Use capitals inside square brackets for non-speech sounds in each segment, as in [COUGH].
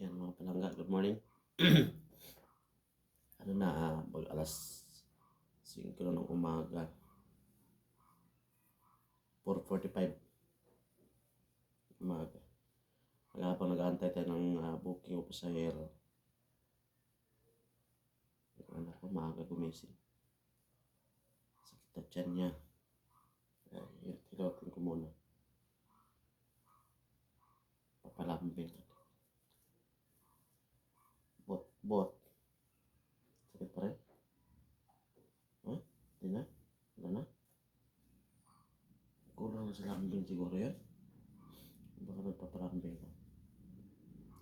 Yan mga palangga, good morning. [CLEARS THROAT] ano na, mag alas 5 na ng umaga. 4.45 umaga. Habang nag-aantay tayo ng ah, booking o pasahero. Yung anak ko, maaga gumising. Sakit na tiyan niya. Ay, tilotin ko muna. Papalambing ka. Bot. Sakit pa rin? Ha? Hindi na? Wala na? Kulang na sa lambing siguro yan. Baka nagpapalambing ka.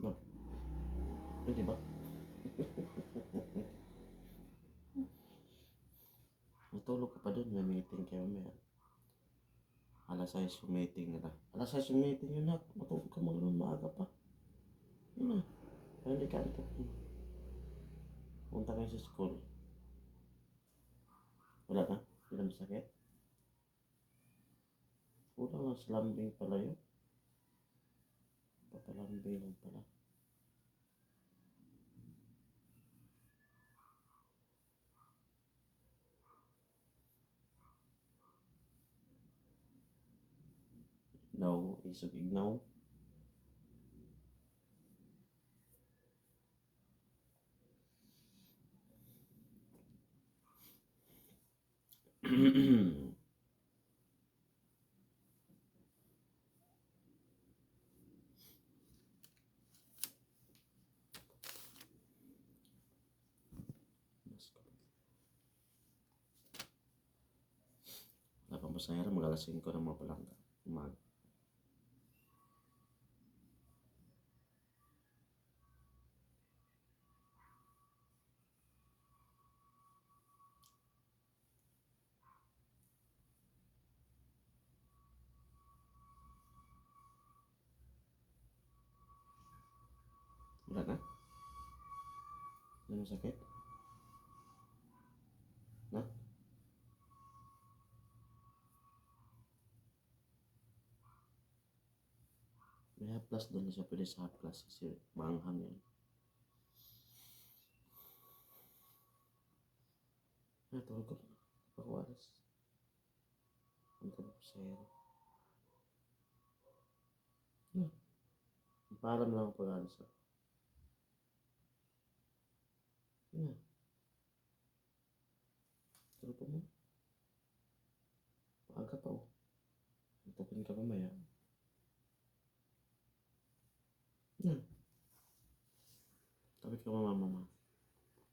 No? Pwede ba? [LAUGHS] Matulog ka pa dun, may meeting kayo mamaya. Alas 6 yung meeting nila. Alas 6 yung yun na. Matulog ka ng maaga pa. Yun na. Kaya hindi ka antok. Punta kayo sa school. Wala na? Hindi na masakit? Kulang na sa lambing pala yun. Papalambing lang pala. Ignaw, isog ignaw. Wala pang pasahero, mag alas 5 ng mga palangga. Umaga. Wala na? Ano sakit? Na? May haplas doon na siya pwede sa haplas kasi maanghang yan. Ah, tawag ko na. Pakawaras. Ang ka po sa hero. Hmm. Paalam lang ako pag-alis ako. Hum. que aqui uma mamãe.